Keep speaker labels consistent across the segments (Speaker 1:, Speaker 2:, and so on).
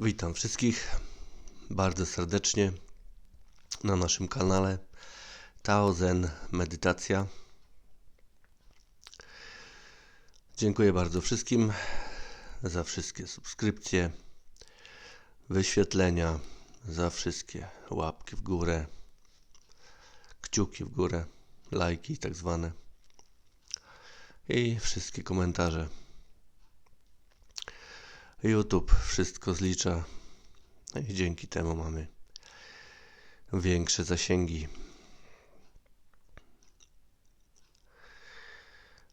Speaker 1: Witam wszystkich bardzo serdecznie na naszym kanale Tao Zen Medytacja. Dziękuję bardzo wszystkim za wszystkie subskrypcje, wyświetlenia, za wszystkie łapki w górę, kciuki w górę, lajki tak zwane i wszystkie komentarze. YouTube wszystko zlicza no i dzięki temu mamy większe zasięgi.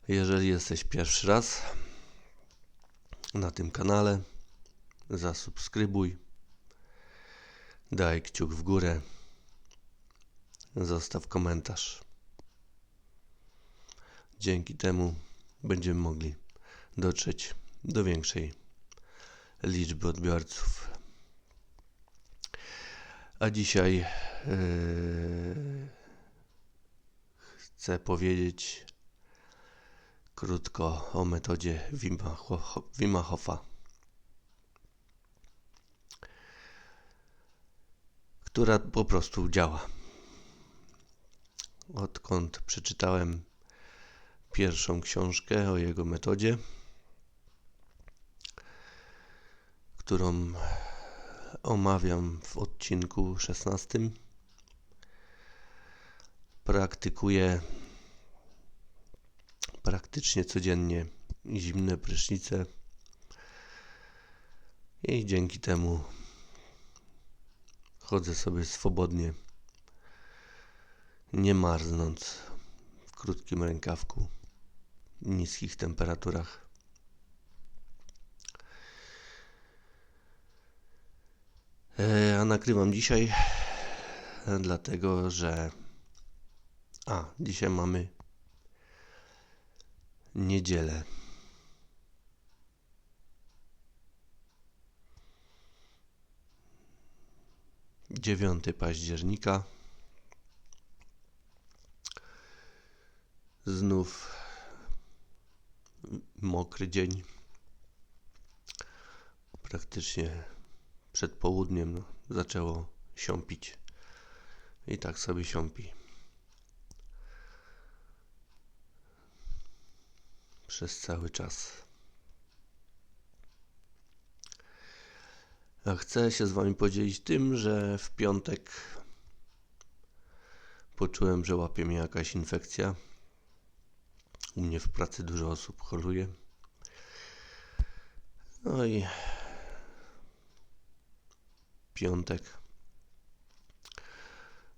Speaker 1: Jeżeli jesteś pierwszy raz na tym kanale, zasubskrybuj, daj kciuk w górę, zostaw komentarz. Dzięki temu będziemy mogli dotrzeć do większej liczby odbiorców. A dzisiaj yy, chcę powiedzieć krótko o metodzie Wima, która po prostu działa. Odkąd przeczytałem pierwszą książkę o jego metodzie, którą omawiam w odcinku 16. Praktykuję praktycznie codziennie zimne prysznice i dzięki temu chodzę sobie swobodnie, nie marznąc w krótkim rękawku, niskich temperaturach. A nagrywam dzisiaj, e, dlatego że. A, dzisiaj mamy niedzielę. Dziewiąty października. Znów mokry dzień. Praktycznie przed południem zaczęło siąpić. I tak sobie siąpi. Przez cały czas. A chcę się z Wami podzielić tym, że w piątek poczułem, że łapie mnie jakaś infekcja. U mnie w pracy dużo osób choruje. No i piątek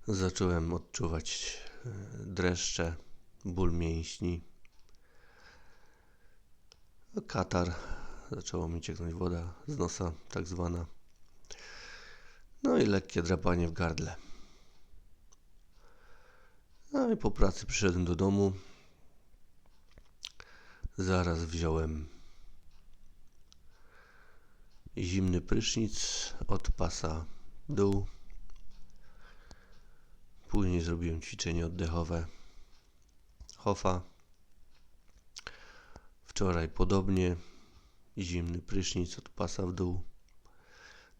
Speaker 1: zacząłem odczuwać e, dreszcze, ból mięśni, katar, zaczęło mi cieknąć woda z nosa, tak zwana. No i lekkie drapanie w gardle. No i po pracy przyszedłem do domu. Zaraz wziąłem zimny prysznic od pasa dół. Później zrobiłem ćwiczenie oddechowe Hofa. Wczoraj podobnie zimny prysznic od pasa w dół.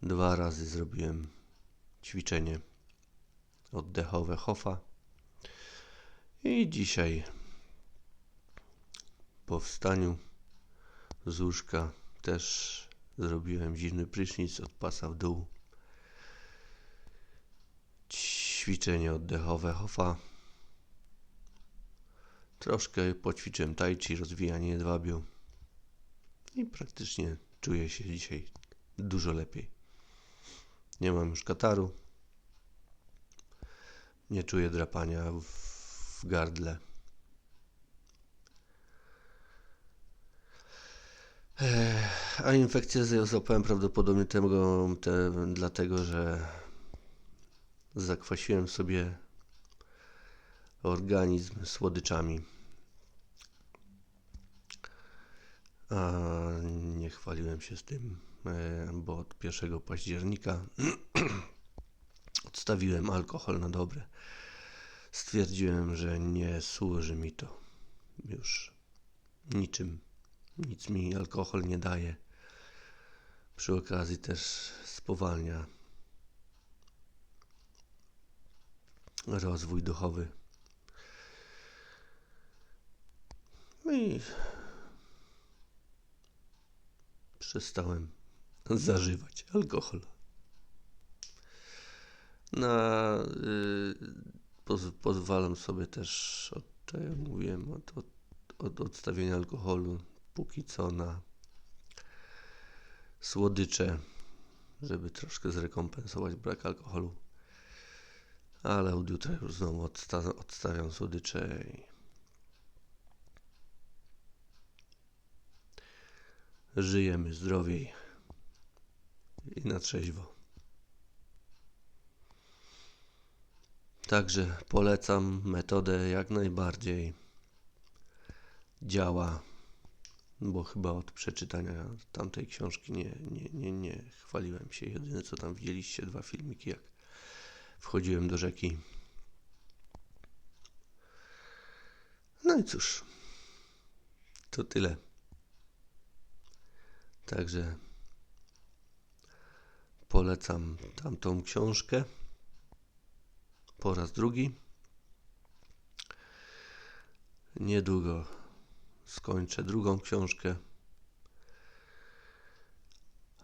Speaker 1: Dwa razy zrobiłem ćwiczenie oddechowe Hofa. I dzisiaj po wstaniu z łóżka też Zrobiłem zimny prysznic od pasa w dół. Ćwiczenie oddechowe Hofa. Troszkę poćwiczyłem tai chi, rozwijanie jedwabiu. I praktycznie czuję się dzisiaj dużo lepiej. Nie mam już kataru. Nie czuję drapania w, gardle. A infekcję złapałem prawdopodobnie tego, te, dlatego, że zakwasiłem sobie organizm słodyczami. A nie chwaliłem się z tym, e, bo od 1 października odstawiłem alkohol na dobre. Stwierdziłem, że nie służy mi to już niczym. Nic mi alkohol nie daje. Przy okazji też spowalnia rozwój duchowy. No i przestałem zażywać alkohol. Na, y, poz, pozwalam sobie też, od, tak jak mówiłem, od, od, od odstawienia alkoholu póki co na słodycze, żeby troszkę zrekompensować brak alkoholu. Ale od jutra już znowu odsta- odstawiam słodycze i żyjemy zdrowiej i na trzeźwo. Także polecam metodę jak najbardziej. Działa, bo chyba od przeczytania tamtej książki nie, nie, nie, nie chwaliłem się. Jedyne co tam widzieliście, dwa filmiki, jak wchodziłem do rzeki. No i cóż, to tyle. Także polecam tamtą książkę po raz drugi. Niedługo skończę drugą książkę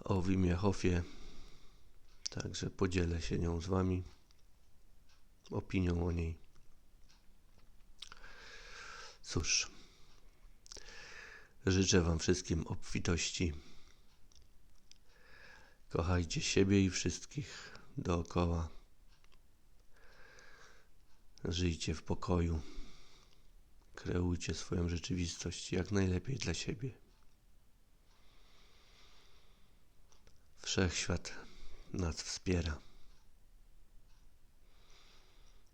Speaker 1: o Wimie Hofie. Także podzielę się nią z Wami, opinią o niej. Cóż, życzę Wam wszystkim obfitości. Kochajcie siebie i wszystkich dookoła. Żyjcie w pokoju. Kreujcie swoją rzeczywistość jak najlepiej dla siebie. Wszechświat nas wspiera.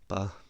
Speaker 1: Pa.